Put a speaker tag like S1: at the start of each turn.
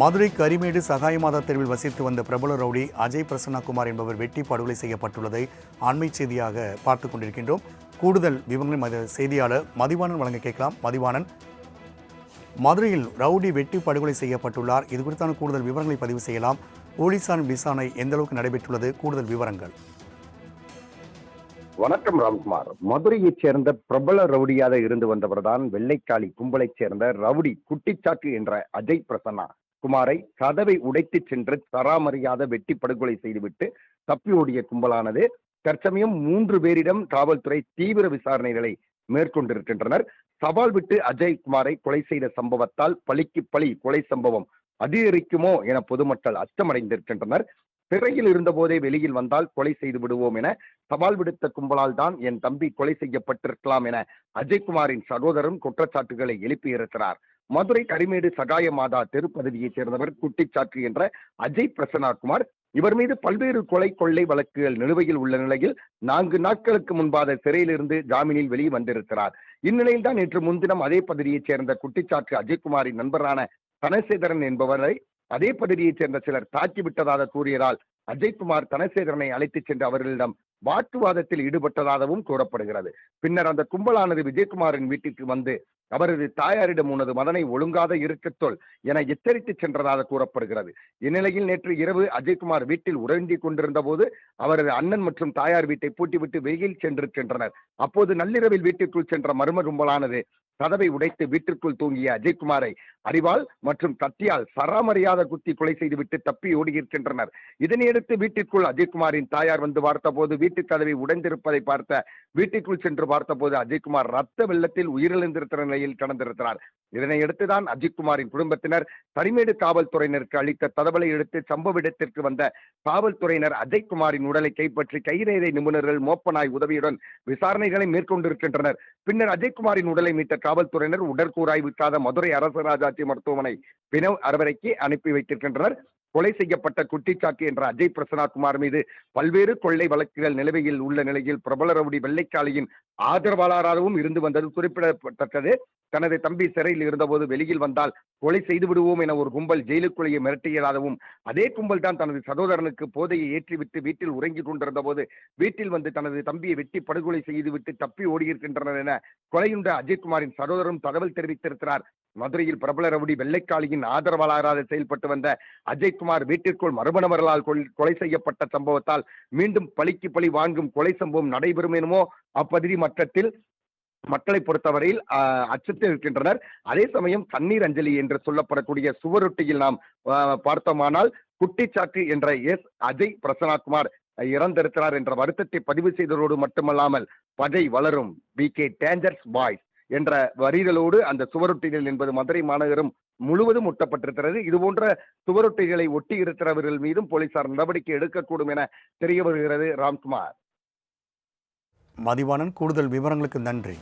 S1: மதுரை கரிமேடு சகாயமாதா தெருவில் வசித்து வந்த பிரபல ரவுடி அஜய் பிரசன்னகுமார் என்பவர் வெட்டி படுகொலை செய்யப்பட்டுள்ளதை அண்மை செய்தியாக பார்த்து கொண்டிருக்கின்றோம். கூடுதல் விவரங்களை செய்தியாளர் மதிவாணன் வழங்க கேட்கலாம். மதிவாணன் மதுரையில் ரவுடி வெட்டி படுகொலை செய்யப்பட்டுள்ளார். இது குறித்தான கூடுதல் விவரங்களை பதிவு செய்யலாம். போலீசாரின் விசாரணை எந்த அளவுக்கு நடைபெற்றுள்ளது? கூடுதல் விவரங்கள்.
S2: வணக்கம் ராம்குமார். மதுரையைச் சேர்ந்த பிரபல ரவுடியாக இருந்து வந்தவர்தான் வெள்ளைக்காளி கும்பலைச் சேர்ந்த ரவுடி குட்டிச்சாக்கு என்ற அஜய் பிரசன்னா. குமாரை கதவை உடைத்து சென்று தராமறியாத வெட்டி படுகொலை செய்துவிட்டு தப்பி ஓடிய கும்பலானது தற்சமயம் மூன்று பேரிடம் காவல்துறை தீவிர விசாரணைகளை மேற்கொண்டிருக்கின்றனர். சவால் விட்டு அஜய் குமாரை கொலை செய்த சம்பவத்தால் பழிக்கு பழி கொலை சம்பவம் அதிகரிக்குமோ என பொதுமக்கள் அச்சமடைந்திருக்கின்றனர். சிறையில் இருந்தபோதே வெளியில் வந்தால் கொலை செய்து விடுவோம் என சவால் விடுத்த கும்பலால் தான் என் தம்பி கொலை செய்யப்பட்டிருக்கலாம் என அஜய்குமாரின் சகோதரன் குற்றச்சாட்டுகளை எழுப்பியிருக்கிறார். மதுரை கரிமேடு சகாய மாதா தெருப்பகுதியைச் சேர்ந்தவர் குட்டிச்சாற்று என்ற அஜய் பிரசன்னாகுமார். இவர் மீது பல்வேறு கொலை கொள்ளை வழக்குகள் நிலுவையில் உள்ள நிலையில் நான்கு நாட்களுக்கு முன்பாக சிறையிலிருந்து ஜாமீனில் வெளியே வந்திருக்கிறார். இந்நிலையில் தான் நேற்று முன்தினம் அதே பகுதியைச் சேர்ந்த குட்டிச்சாற்று அஜய்குமாரின் நண்பரான தனசேகரன் என்பவரை அதே பகுதியைச் சேர்ந்த சிலர் தாக்கி விட்டதாக கூறியதால் அஜய்குமார் தனசேகரனை அழைத்துச் சென்று அவர்களிடம் வாக்குவாதத்தில் ஈடுபட்டதாகவும் கூறப்படுகிறது. பின்னர் அந்த கும்பலானது விஜயகுமாரின் வீட்டிற்கு வந்து அவரது தாயாரிடம் உனது மதனை ஒழுங்காத இருக்கச் என எச்சரித்து சென்றதாக கூறப்படுகிறது. இந்நிலையில் நேற்று இரவு அஜய்குமார் வீட்டில் உறங்கிக் கொண்டிருந்த போது அவரது அண்ணன் மற்றும் தாயார் வீட்டை பூட்டிவிட்டு வெளியில் சென்று சென்றனர். அப்போது நள்ளிரவில் வீட்டிற்குள் சென்ற மர்ம கும்பலானது கதவை உடைத்து வீட்டிற்குள் தூங்கிய அஜய்குமாரை அறிவால் மற்றும் கத்தியால் சராமரியாத குத்தி கொலை செய்துவிட்டு தப்பி ஓடியிருக்கின்றனர். இதனையடுத்து வீட்டிற்குள் அஜய்குமாரின் தாயார் வந்து பார்த்தபோது வீட்டு கதவை உடைந்திருப்பதை பார்த்த வீட்டிற்குள் சென்று பார்த்தபோது அஜய்குமார் ரத்த வெள்ளத்தில் உயிரிழந்திருக்கிற நிலையில் கடந்திருக்கிறார். இதனையடுத்துதான் அஜித்குமாரின் குடும்பத்தினர் தனிமேடு காவல்துறையினருக்கு அளித்த தகவலை எடுத்து சம்பவ இடத்திற்கு வந்த காவல்துறையினர் அஜய்குமாரின் உடலை கைப்பற்றி கைரேகை நிபுணர்கள் மோப்பனாய் உதவியுடன் விசாரணைகளை மேற்கொண்டிருக்கின்றனர். பின்னர் அஜய்குமாரின் உடலை மீட்ட காவல்துறையினர் உடற்கூறாய்வுக்காக மதுரை அரசராஜா ராஜாட்சி மருத்துவமனை பிணவு அரவரைக்கு அனுப்பி வைத்திருக்கின்றனர். கொலை செய்யப்பட்ட குட்டிச்சாக்கு என்ற அஜய் பிரசன்னா குமார் மீது பல்வேறு கொள்ளை வழக்குகள் நிலுவையில் உள்ள நிலையில் பிரபல ரவுடி வெள்ளைக்காளியின் ஆதரவாளராகவும் இருந்து வந்தது குறிப்பிடத்தக்கது. தனது தம்பி சிறையில் இருந்தபோது வெளியில் வந்தால் கொலை செய்து விடுவோம் என ஒரு கும்பல் ஜெயிலுக்குள்ளேயே மிரட்டியதாகவும் அதே கும்பல் தான் தனது சகோதரனுக்கு போதையை ஏற்றிவிட்டு வீட்டில் உறங்கி கொண்டிருந்த போது வீட்டில் வந்து தனது தம்பியை வெட்டி படுகொலை செய்துவிட்டு தப்பி ஓடியிருக்கின்றனர் என கொலையுண்ட அஜய்குமாரின் சகோதரரும் தகவல் தெரிவித்திருக்கிறார். மதுரையில் பிரபல ரவுடி வெள்ளைக்காளியின் ஆதரவாளராக செயல்பட்டு வந்த அஜய்குமார் வீட்டிற்குள் மர்ம நபர்களால் கொலை செய்யப்பட்ட சம்பவத்தால் மீண்டும் பழிக்கு பழி வாங்கும் கொலை சம்பவம் நடைபெறும் எனுமோ அப்பகுதி மட்டத்தில் மக்களை பொறுத்தவரையில் அச்சத்தில் இருக்கின்றனர். அதே சமயம் தண்ணீர் அஞ்சலி என்று சொல்லப்படக்கூடிய சுவரொட்டியில் நாம் பார்த்தோமானால் குட்டிச்சாக்கு என்ற எஸ். அஜய் பிரசனாகுமார் இறந்திருக்கிறார் என்ற வருத்தத்தை பதிவு செய்ததோடு மட்டுமல்லாமல் பதை வளரும். பி. கே. Dangers boys. என்ற வரிகளோடு அந்த சுவரொட்டிகள் என்பது மதுரை மாநகரம் முழுவதும் ஒட்டப்பட்டிருக்கிறது. இது போன்ற சுவரொட்டிகளை ஒட்டி இருக்கிறவர்கள் மீதும் போலீசார் நடவடிக்கை எடுக்கக்கூடும் என தெரிய வருகிறது. ராம்குமார்.
S1: மதிவாணன் கூடுதல் விவரங்களுக்கு நன்றி.